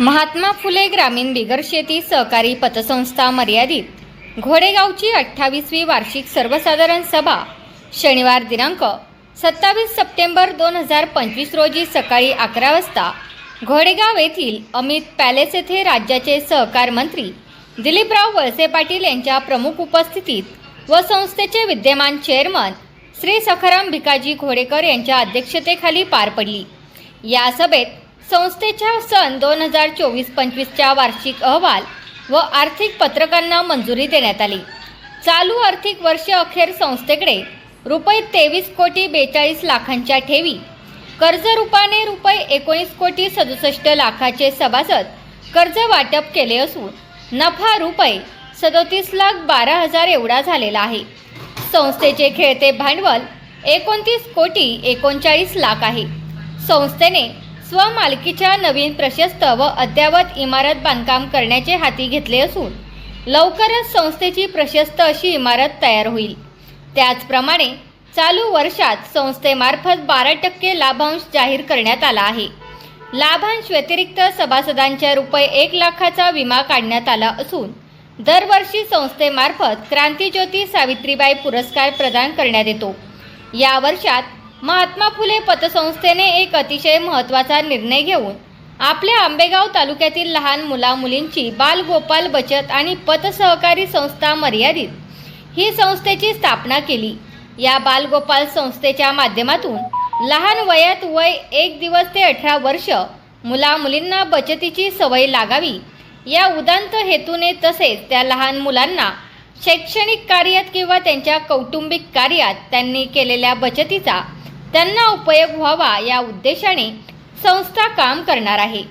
महात्मा फुले ग्रामीण बिगर शेती सहकारी पतसंस्था मर्यादित. घोडेगावची अठ्ठावीसवी वार्षिक सर्वसाधारण सभा. शनिवार दिनांक सत्तावीस सप्टेंबर दोन हजार पंचवीस रोजी सकाळी अकरा वाजता घोडेगाव येथील अमित पॅलेस येथे राज्याचे सहकार मंत्री दिलीपराव वळसे पाटील यांच्या प्रमुख उपस्थितीत व संस्थेचे विद्यमान चेअरमन श्री सखाराम भिकाजी घोडेकर यांच्या अध्यक्षतेखाली पार पडली. या सभेत संस्थेच्या सन दोन हजार चोवीस पंचवीसच्या वार्षिक अहवाल व आर्थिक पत्रकांना मंजुरी देण्यात आली. चालू आर्थिक वर्ष अखेर संस्थेकडे रुपये तेवीस कोटी बेचाळीस लाखांच्या ठेवी कर्ज रूपाने रुपये एकोणीस कोटी सदुसष्ट लाखाचे सभासद कर्ज वाटप केले असून नफा रुपये सदोतीस लाख बारा हजार एवढा झालेला आहे. संस्थेचे खेळते भांडवल एकोणतीस कोटी एकोणचाळीस लाख आहे. संस्थेने स्वमालकीच्या नवीन प्रशस्त व अद्ययावत इमारत बांधकाम करण्याचे हाती घेतले असून लवकरच संस्थेची प्रशस्त अशी इमारत तयार होईल. त्याचप्रमाणे चालू वर्षात संस्थेमार्फत बारा टक्के लाभांश जाहीर करण्यात आला आहे. लाभांश व्यतिरिक्त सभासदांच्या रुपये एक लाखाचा विमा काढण्यात आला असून दरवर्षी संस्थेमार्फत क्रांतीज्योती सावित्रीबाई पुरस्कार प्रदान करण्यात येतो. या वर्षात महात्मा फुले पतसंस्थेने एक अतिशय महत्त्वाचा निर्णय घेऊन आपल्या आंबेगाव तालुक्यातील लहान मुलामुलींची बालगोपाल बचत आणि पतसहकारी संस्था मर्यादित ही संस्थेची स्थापना केली. या बालगोपाल संस्थेच्या माध्यमातून लहान वयात वय एक दिवस ते अठरा वर्ष मुलामुलींना बचतीची सवय लागावी. या उदांत हेतूने तसेच त्या लहान मुलांना शैक्षणिक कार्यात किंवा त्यांच्या कौटुंबिक कार्यात त्यांनी केलेल्या बचतीचा त्यांना उपयोग व्हावा या उद्देशाने संस्था काम करणार आहे.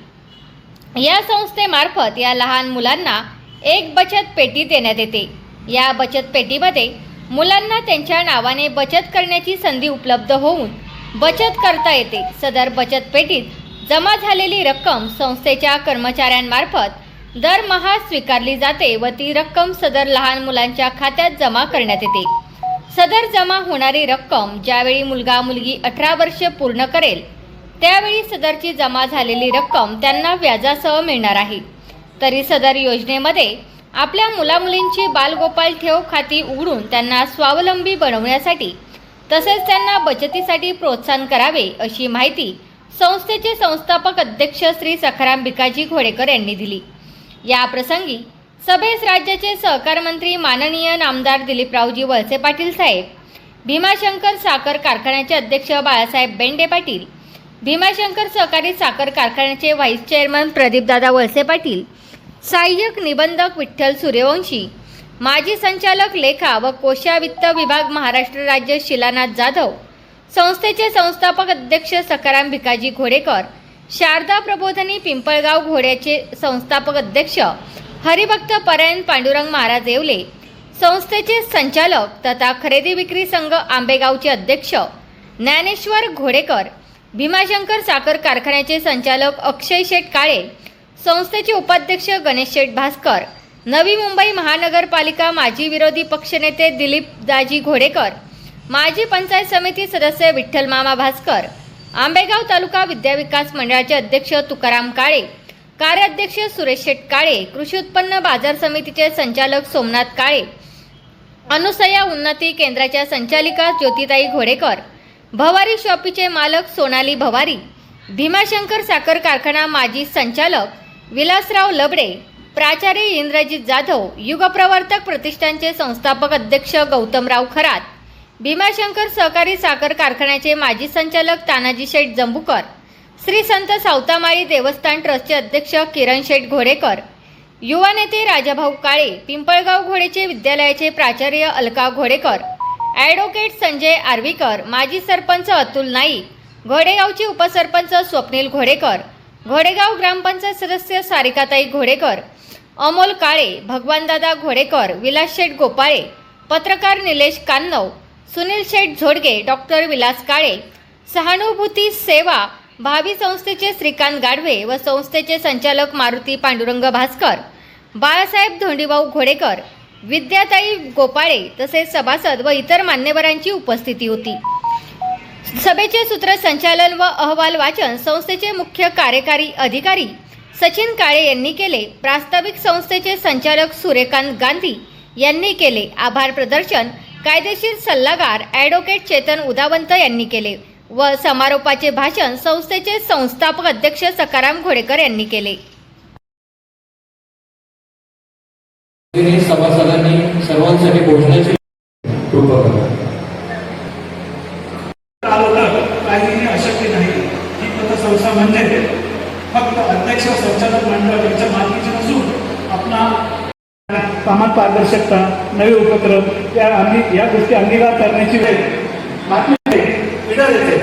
या संस्थेमार्फत या लहान मुलांना एक बचत पेटी देण्यात येते. या बचत पेटीमध्ये मुलांना त्यांच्या नावाने बचत करण्याची संधी उपलब्ध होऊन बचत करता येते. सदर बचत पेटीत जमा झालेली रक्कम संस्थेच्या कर्मचाऱ्यांमार्फत दरमहा स्वीकारली जाते व ती रक्कम सदर लहान मुलांच्या खात्यात जमा करण्यात येते. सदर जमा होणारी रक्कम ज्यावेळी मुलगा मुलगी अठरा वर्ष पूर्ण करेल त्यावेळी सदरची जमा झालेली रक्कम त्यांना व्याजासह मिळणार आहे. तरी सदर योजनेमध्ये आपल्या मुलामुलींची बालगोपाल ठेव खाती उघडून त्यांना स्वावलंबी बनवण्यासाठी तसेच त्यांना बचतीसाठी प्रोत्साहन करावे अशी माहिती संस्थेचे संस्थापक अध्यक्ष श्री सखाराम भिकाजी घोडेकर यांनी दिली. या प्रसंगी सभेस राज्याचे सहकार मंत्री माननीय नामदार दिलीपरावजी वळसे पाटील साहेब भीमाशंकर साखर कारखान्याचे अध्यक्ष बाळासाहेब बेंडे पाटील भीमाशंकर सहकारी साखर कारखान्याचे व्हाईस चेअरमन प्रदीपदादा वळसे पाटील सहाय्यक निबंधक विठ्ठल सूर्यवंशी माजी संचालक लेखा व कोशा वित्त विभाग महाराष्ट्र राज्य शिलानाथ जाधव संस्थेचे संस्थापक अध्यक्ष सखाराम भिकाजी घोडेकर शारदा प्रबोधनी पिंपळगाव घोड्याचे संस्थापक अध्यक्ष हरिभक्त परायण पांडुरंग महाराज येवले. संस्थेचे संचालक तथा खरेदी विक्री संघ आंबेगावचे अध्यक्ष ज्ञानेश्वर घोडेकर भीमाशंकर साखर कारखान्याचे संचालक अक्षय शेठ काळे संस्थेचे उपाध्यक्ष गणेश शेठ भास्कर नवी मुंबई महानगरपालिका माजी विरोधी पक्षनेते दिलीप दाजी घोडेकर माजी पंचायत समिती सदस्य विठ्ठल मामा भास्कर आंबेगाव तालुका विद्याविकास मंडळाचे अध्यक्ष तुकाराम काळे कार्याध्यक्ष सुरेश शेठ काळे कृषी उत्पन्न बाजार समितीचे संचालक सोमनाथ काळे अनुसया उन्नती केंद्राच्या संचालिका ज्योतिताई घोडेकर भवारी शॉपीचे मालक सोनाली भवारी भीमाशंकर साखर कारखाना माजी संचालक विलासराव लबडे प्राचार्य इंद्रजित जाधव युगप्रवर्तक प्रतिष्ठानचे संस्थापक अध्यक्ष गौतमराव खरात भीमाशंकर सहकारी साखर कारखान्याचे माजी संचालक तानाजी शेठ जंबुकर श्री संत सावतामाळी देवस्थान ट्रस्टचे अध्यक्ष किरण शेठ घोडेकर युवा नेते राजाभाऊ काळे पिंपळगाव घोडेचे विद्यालयाचे प्राचार्य अलका घोडेकर ॲडव्होकेट संजय आर्वीकर माजी सरपंच अतुल नाईक घोडेगावचे उपसरपंच स्वप्नील घोडेकर घोडेगाव ग्रामपंचायत सदस्य सारिकाताई घोडेकर अमोल काळे भगवानदादा घोडेकर विलास शेठ गोपाळे पत्रकार निलेश कान्नव सुनील शेठ झोडगे डॉक्टर विलास काळे सहानुभूती सेवा भावी संस्थेचे श्रीकांत गाढवे व संस्थेचे संचालक मारुती पांडुरंग भास्कर बाळासाहेब धोंडीभाऊ घोडेकर विद्याताई गोपाळे तसेच सभासद व इतर मान्यवरांची उपस्थिती होती. सभेचे सूत्रसंचालन व अहवाल वाचन संस्थेचे मुख्य कार्यकारी अधिकारी सचिन काळे यांनी केले. प्रास्ताविक संस्थेचे संचालक सूर्यकांत गांधी यांनी केले. आभार प्रदर्शन कायदेशीर सल्लागार ॲडव्होकेट चेतन उदावंत यांनी केले. व समारोपाचे भाषण संस्थेचे संस्थापक अध्यक्ष सकाराम घोडेकर यांनी केले. सभासदांनी सर्वांसाठी भोजनाची कृपा करा आलं काहीही अशक्य नाही. ही पतसंस्था म्हणजे फक्त अध्यक्ष संचालक मंडळ यांच्या मालकीची नसून आपला कामात पारदर्शकता नवे उपक्रम या अंगी या गोष्टी अंगीकार करण्याची वेळ. बातमी इडर येथे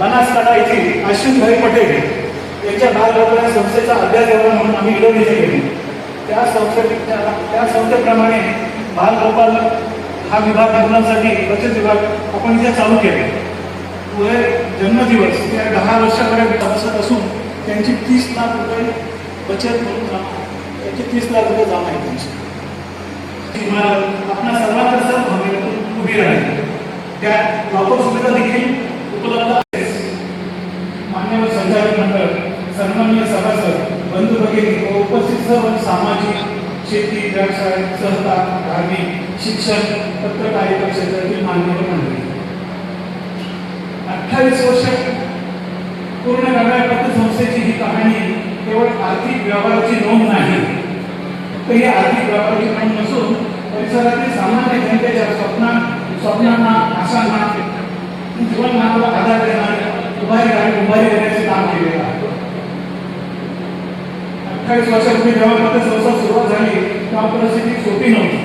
बनासकांठा येथील अश्विन भाई पटेल यांच्या बालरोजगार संस्थेचा अभ्यास एवढा म्हणून आम्ही इडर येथे गेलो त्या संस्थे त्या- संस्थेप्रमाणे बालगोपाल हा विभाग मुलांसाठी बचत विभाग आपण इथे चालू केले. पुढे जन्मदिवस त्या दहा वर्षापर्यंत बसत असून त्यांची तीस लाख रुपये बचत म्हणून त्यांची तीस लाख रुपये जाम आहे त्यांची. इमारत आपल्या सर्वांकरता भव्य उभी राहील. त्या लॉकर सुविधा देखील उपलब्ध आहे. मान्यवर संचालक मंडळ सन्मान्य सभासद बंधू भगिनी व उपस्थित सर्व सामाजिक शेती व्यवसाय सहकार धार्मिक शिक्षण पत्रकारिता क्षेत्रातील मान्यवर मंडळी. अठ्ठावीस वर्ष पूर्ण करणाऱ्या पतसंस्थेची ही कहाणी केवळ आर्थिक व्यवहाराची नोंद नाही. फक्त ही आर्थिक व्यवहाराची नोंद नसून परिसरातील सामान्य जनतेच्या स्वप्ना स्वप्नांना आशांना जीवनमानाला आधार देणारे उभारी आणि उभारी देण्याचे काम केलेलं आहे अठ्ठावीस वर्षापूर्वी जेव्हा पतसंस्था सुरुवात झाली तेव्हा परिस्थिती सोपी नव्हती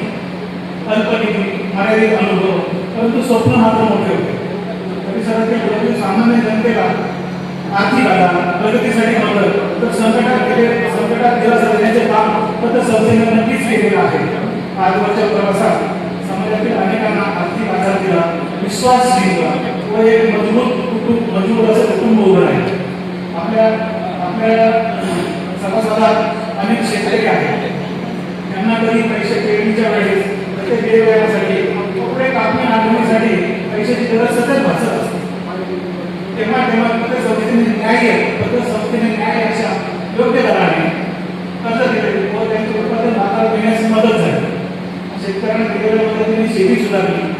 अल्पनिधी मर्यादित अनुभव परंतु स्वप्न मात्र मोठे होते परिसरातील लोकांनी सामान्य जनतेला आर्थिक आधार प्रगतीसाठी मदत तर संकटात गेले संकटात दिलासा देण्याचे काम पत्र संस्थेने नक्कीच केलेलं आहे आजवरच्या प्रवासात समाजातील अनेकांना आर्थिक आधार दिला विश्वास जिंकला व एक मजबूत कुटुंब मजबूत असं कुटुंब उभं आहे आपल्या आपल्या समाजात अनेक शेतकरी आहेत. त्यांना कधी पैसे पेरणीच्या वेळेस प्रत्येक वेळेसाठी कपडे कापणी आणण्यासाठी पैशाची गरज सतत भासत असते. तेव्हा तेव्हा पतसंस्थेने न्याय पतसंस्थेने न्याय अशा योग्य दराने कर्ज दिले. व त्यांचे उत्पादन बाजारात देण्यास मदत झाली. शेतकऱ्यांना दिलेल्या मदतीने शेती सुधारली.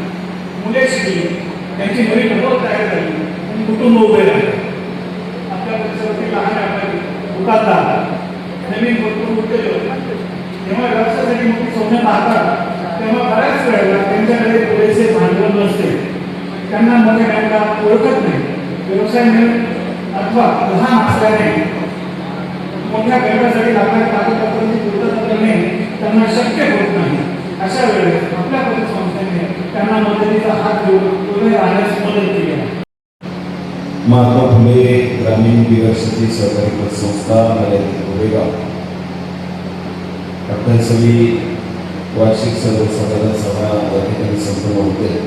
मुले शिकली. त्यांची घरी ढबक तयार झाली? आणि कुटुंब उभे राहिले? आपल्या परिसरातील लहान व्यापारी दुकानदार नवीन भरपूर उद्योजक जेव्हा व्यवसायासाठी मोठी स्वप्न पाहतात तेव्हा बऱ्याच वेळेला त्यांच्याकडे पुरेसे भांडवल नसते. त्यांना मोठ्या बँका ओळखत नाही. व्यवसाय मिळून अथवा लहान असल्याने मोठ्या बँकासाठी लागणाऱ्या कागदपत्रांची पूर्तता करणे त्यांना शक्य होत नाही. अशा वेळेस आपल्या पतसंस्थेने त्यांना मदतीचा हात देऊन उभे राहण्यास मदत केली आहे महात्मा फुले ग्रामीण विकासाची सहकारी पतसंस्था मर्यादित गोरेगाव. अठ्ठावीसावी वार्षिक सर्वसाधारण सभा या ठिकाणी संपन्न होते.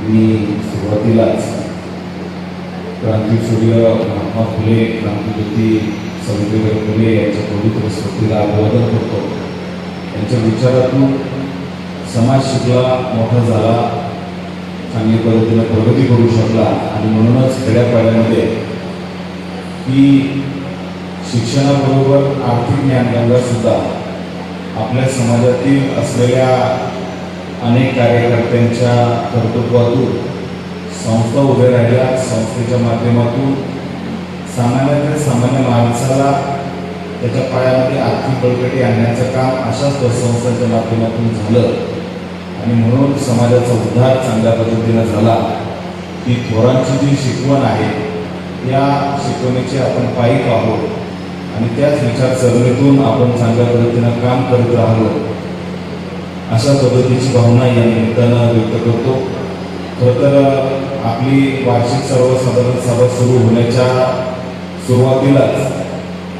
मी सुरुवातीलाच क्रांतीसूर्य महात्मा फुले क्रांतीज्योती सावित्रीबाई फुले यांच्या पवित्र स्मृतीला अभिवादन करतो. यांच्या विचारातून समाज शिकला मोठा झाला. चांगल्या पद्धतीनं प्रगती करू शकला आणि म्हणूनच खेड्यापाड्यामध्ये की शिक्षणाबरोबर आर्थिक ज्ञानगंगा सुद्धा आपल्या समाजातील असलेल्या अनेक कार्यकर्त्यांच्या कर्तृत्वातून संस्था उभ्या राहिल्या. संस्थेच्या माध्यमातून सामान्यातल्या सामान्य माणसाला त्याच्या पायामध्ये आर्थिक बळकटी आणण्याचं काम अशाच संस्थांच्या माध्यमातून झालं. आणि म्हणून समाजाचा उद्धार चांगल्या पद्धतीनं झाला. की थोरांची जी शिकवण आहे या शिकवणीचे आपण पायीक आहोत. आणि त्याच विचारसरणीतून आपण चांगल्या पद्धतीनं काम करत राहिलो. अशा पद्धतीची भावना या निमित्तानं व्यक्त करतो. खरं तर आपली वार्षिक सर्वसाधारण सभा सुरू होण्याच्या सुरुवातीलाच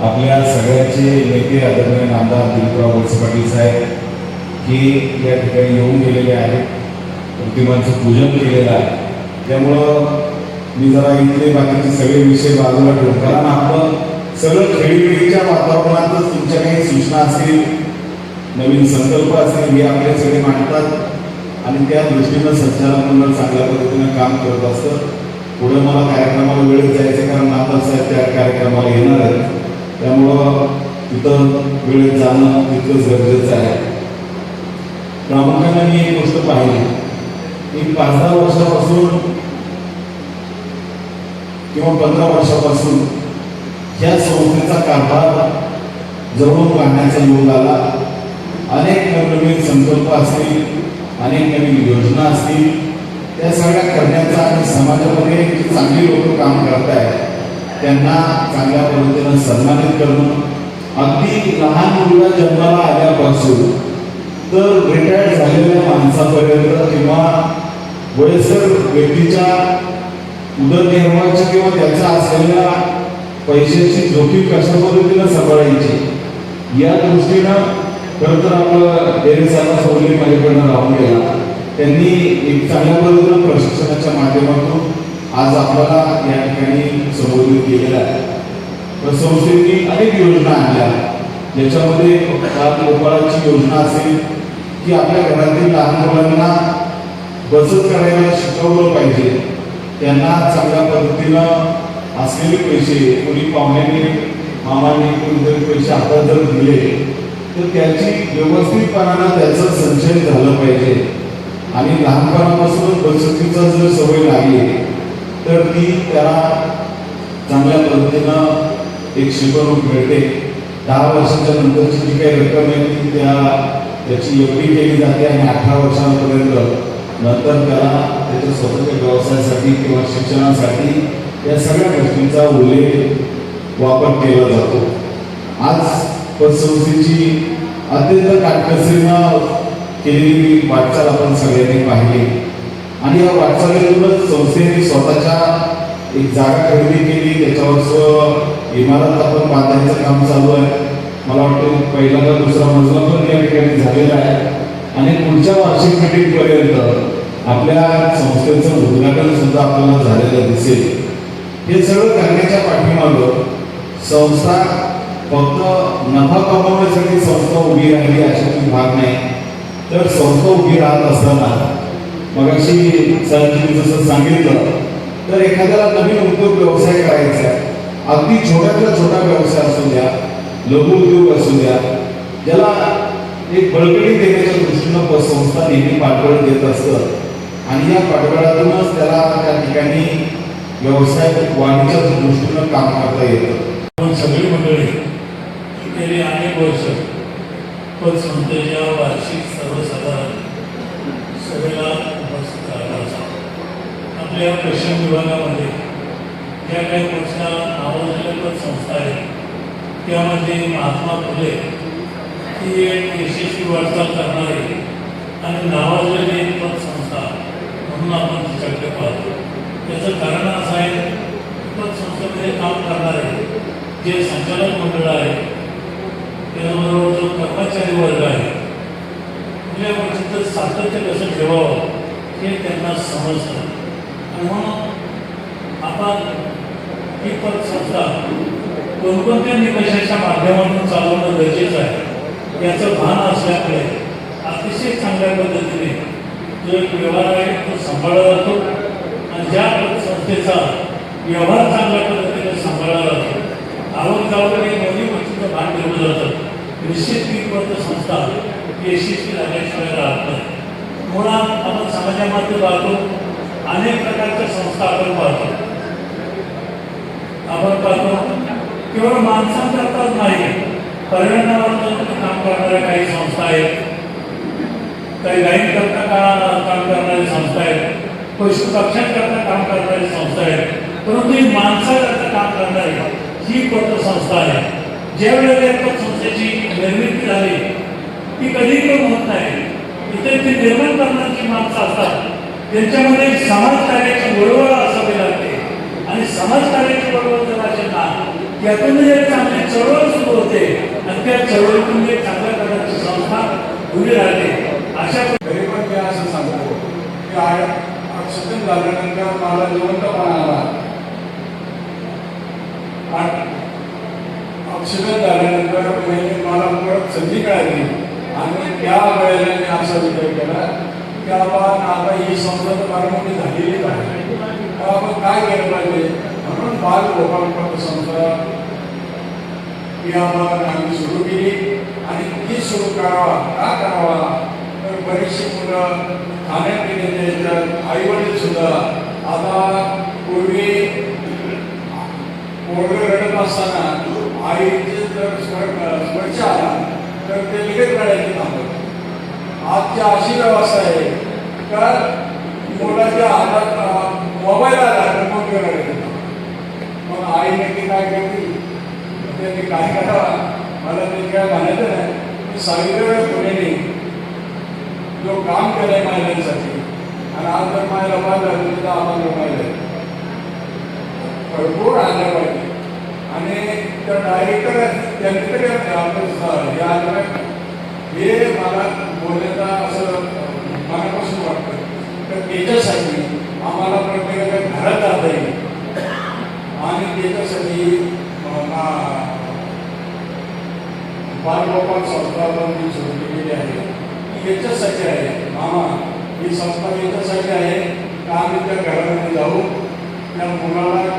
आपल्या सगळ्यांचे नेते आदरणीय आमदार दिलीपराव वळसे पाटील साहेब हे या ठिकाणी येऊन गेलेले आहेत. प्रतिमांचं पूजन केलेलं आहे. त्यामुळं मी जरा इथले बाकीचे सगळे विषय बाजूला ठेवून कारण आपण सगळं खेळीमेळीच्या वातावरणातच तुमच्या काही सूचना असतील नवीन संकल्प असतील हे आपले सगळे मांडतात. आणि त्या दृष्टीनं संचालक मंडळ चांगल्या पद्धतीनं काम करत असतं. पुढे मला कार्यक्रमाला वेळेत जायचं कारण नामदार साहेब त्या कार्यक्रमाला येणार आहेत. त्यामुळं तिथं वेळेत जाणं तितकंच गरजेचं आहे. प्रामुख्याने मी एक गोष्ट पाहिली. एक पाच दहा वर्षापासून किंवा पंधरा वर्षापासून या संस्थेचा कारभार जवळून पाहण्याचा योग आला. अनेक नवनवीन संकल्प असतील अनेक नवीन योजना असतील. त्या सगळ्या करण्याचा आणि समाजामध्ये चांगली लोक काम करतायत. त्यांना चांगल्या पद्धतीनं सन्मानित करणं. अगदी लहान मुलगा जन्माला आल्यापासून तर रिटायर्ड झालेल्या माणसापर्यंत किंवा वयस्कर व्यक्तीच्या उदरनिर्वाहाची किंवा त्याच्या असलेल्या पैशाची जोखीम कशा पद्धतीनं सांभाळायची या दृष्टीनं खरं तर आपलं डेरेसाला सवली माझ्याकडनं राहून गेला. त्यांनी एक चांगल्या पद्धतीनं प्रशिक्षणाच्या माध्यमातून आज आपल्याला या ठिकाणी संबोधित केलेलं आहे. तर संस्थेने अनेक योजना आणल्या. ज्याच्यामध्ये बाल योजना असेल की आपल्या घरातील लहान मुलांना बचत करायला शिकवलं पाहिजे. त्यांना चांगल्या पद्धतीनं असलेले पैसे कोणी पाहुण्याने मामाने कोणीतरी पैसे हातात जर दिले तर त्याची व्यवस्थितपणानं त्याचं संचय झालं पाहिजे. आणि लहानपणापासून बचतीचा जर सवय लागली तर ती त्याला चांगल्या पद्धतीनं एक शिकवणूक मिळते. दहा वर्षाच्या नंतरची जी काही रक्कम आहे ती त्या त्याची एवढी केली जाते आणि अठरा वर्षांपर्यंत. नंतर त्याला त्याच्या स्वतःच्या व्यवसायासाठी किंवा शिक्षणासाठी या सगळ्या गोष्टींचा उल्लेख वापर केला जातो. आज पतसंस्थेची अत्यंत काटकसरीनं केलेली वाटचाल आपण सगळ्यांनी पाहिली. आणि या वाटचालीतूनच संस्थेने स्वतःच्या एक जागा खरेदी केली त्याच्यावर इमारत आपण बांधायचं काम चालू आहे. मला वाटतं पहिला का दुसरा मजला पण या ठिकाणी झालेला आहे. आणि पुढच्या वार्षिक मिटिंगपर्यंत आपल्या संस्थेचं उद्घाटन सुद्धा आपल्याला झालेलं दिसेल. हे सगळं करण्याच्या पाठीमागं संस्था फक्त नफा कमावण्यासाठी संस्था उभी राहिली अशाची भाग नाही. तर संस्था उभी राहत असताना मग अशी सरांनी जसं सांगितलं तर एखाद्याला नवीन उद्योग व्यवसाय करायचा आहे. अगदी छोट्यातला छोटा व्यवसाय असू द्या लघु उद्योग असू द्या ज्याला एक बळकटी देण्याच्या दृष्टीनं संस्था नेहमी पाठबळ देत असतं. आणि या पाठबळातूनच त्याला त्या ठिकाणी व्यवसाय वाढीच्या दृष्टीनं काम करता येतं. आपण सगळी मंडळी गेली अनेक वर्ष पतसंस्थेच्या वार्षिक सर्वसाधारण सभेला उपस्थित राहिला आपल्या पश्चिम विभागामध्ये ज्या काही पक्षा नावाजलेल्या पतसंस्था आहेत त्यामध्ये महात्मा फुले ही एक यशस्वी वाटचाल करणारी आणि नावाजलेली एक पतसंस्था म्हणून आपण तिच्याकडे पाहतो. त्याचं कारण असं आहे पतसंस्थेमध्ये काम करणारे जे संचालक मंडळ आहे त्याचबरोबर जो कर्मचारी वर्ग आहे कुठल्या गोष्टीचं सातत्य कसं ठेवावं हे त्यांना समजतं. आणि म्हणून आपण ही पतसंस्था कोणकोणत्या निकषाच्या माध्यमातून चालवणं गरजेचं आहे याचं भान असल्यामुळे अतिशय चांगल्या पद्धतीने जो एक व्यवहार आहे तो सांभाळला जातो आणि ज्या संस्थेचा व्यवहार चांगल्या पद्धतीने सांभाळला जातो आवक जावक हे दोन्ही गोष्टीचं भान ठेवलं जातं. निश्चित ती पतसंस्था यशस्वी झाल्याशिवाय राहत नाही. मुळात आपण समाजामध्ये पाहतो अनेक प्रकारच्या संस्था आपण पाहतो. आपण पाहतो केवळ माणसांकरताच नाही पर्यावरणावर काम करणाऱ्या काही संस्था आहेत. काही गायींकरता का काम करणारी संस्था आहेत? पशु पक्ष्यांकरता काम करणारी संस्था आहेत. परंतु ही माणसाकरता काम करणारी ही पतसंस्था आहे? ज्या वेळेला या पतसंस्थेची निर्मिती झाली ती कधी पण होत नाही. इथे ती निर्माण करणारी माणसं असतात त्यांच्यामध्ये समाजकार्याची बरोबर असावी लागते आणि समाजकार्याची बरोबर जर असेल ना त्यातून एक चांगली चळवळ सुरू होते आणि त्या चळवळीतून जे चांगल्या प्रकारची संस्था उभी राहते अशा गरीबात मी असं सांगतो की ऑक्सिजन झाल्यानंतर मला जिवंतपणा आला ऑक्सिजन झाल्यानंतर मला परत संधी कळाली आणि त्या वेळेला मी असा विचार केला की आपण आता ही संस्था तर फार मोठी झालेलीच आहे. तर आपण काय केलं पाहिजे? म्हणून बाल लोकांपर्यंत समजा ही आम्हाला आम्ही सुरू केली आणि ती सुरू करावा का करावा? तर बरीचशी मुलं खाण्यापिण्याच्या याच्यात आई वडील सुद्धा. आता पूर्वी पोरगं रडत असताना आईचे जर स्पर्श आला तर ते लगेच रडायचे थांबत. आजची अशी व्यवस्था आहे. तर मुलाच्या हातात मोबाईल आला तर मग ते रडायचे आई नक्की काय करते त्यांनी काय करावा मला ते काय म्हणायचं नाही. की सावित्रीबाई फुलेने जो काम केलंय महिलांसाठी. आणि आज जर महिला पाहिलं तर आम्हाला पाहिलं भरपूर आल्या पाहिजे. आणि त्या डायरेक्टर त्यांच्याकडे आपलं हे आलं हे मला बोलण्याचा असं मनापासून वाटतं. तर त्याच्यासाठी आम्हाला प्रत्येकाच्या घरात जाता येईल. आणि त्याच्यासाठी बाल मा- बालगोपाल संस्था पण मी सुरू केलेली आहे. ती याच्यासाठी आहे. मामा ही संस्था याच्यासाठी आहे का आम्ही त्या घरामध्ये जाऊ? त्या मुलाला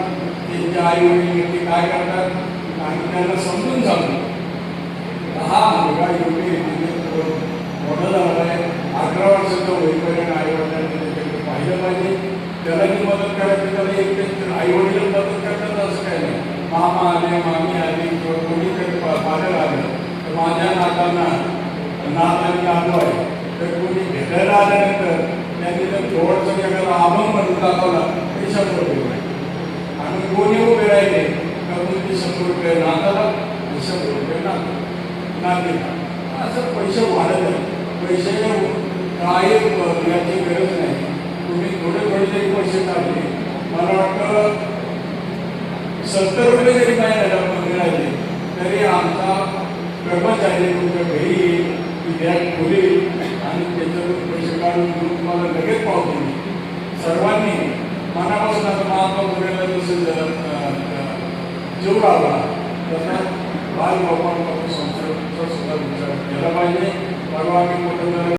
त्यांच्या आई वडील व्यक्ती काय करतात? आणि त्यांना समजून सांगू. हा मुलगा योग्य रीतीने म्हणजे मोठा झाला आहे. अकरा वर्षाचा होईपर्यंत आई वडिलांनी त्याच्याकडे पाहिलं पाहिजे त्यालाही मदत करायची त्याला एक आई वडील मदत करतात असं काही नाही. मामा आले मामी आली किंवा कोणी तरी पालक आलं तर माझ्या नातांना नात आणि नातू आहे तर कोणी भेटायला आल्यानंतर त्यांनी जर जवळचं एखादा आभम म्हणून दाखवला ते शंभर रुपये आणि कोणी उभे राहिले तर तुमची शंभर रुपये नाताला आणि शंभर रुपये नात. नातेला असं पैसे वाढत आहे पैसे काही याची गरज नाही. तुम्ही थोडे थोडे जरी पैसे टाकले मला वाटतं सत्तर रुपये जरी महिन्याला मिळाले तरी आमचा कर्मचारी तुमच्या घरी येईल ती बॅग खोलेल आणि त्याच्यातून पैसे काढून घेऊन तुम्हाला लगेच पावते सर्वांनी मनापासून आता महात्मा फुलेला जसं ज- अं, जीव लावला तसा बाल गोपाळ संस्थेचा सुद्धा विचार केला पाहिजे. परवा आम्ही कुठं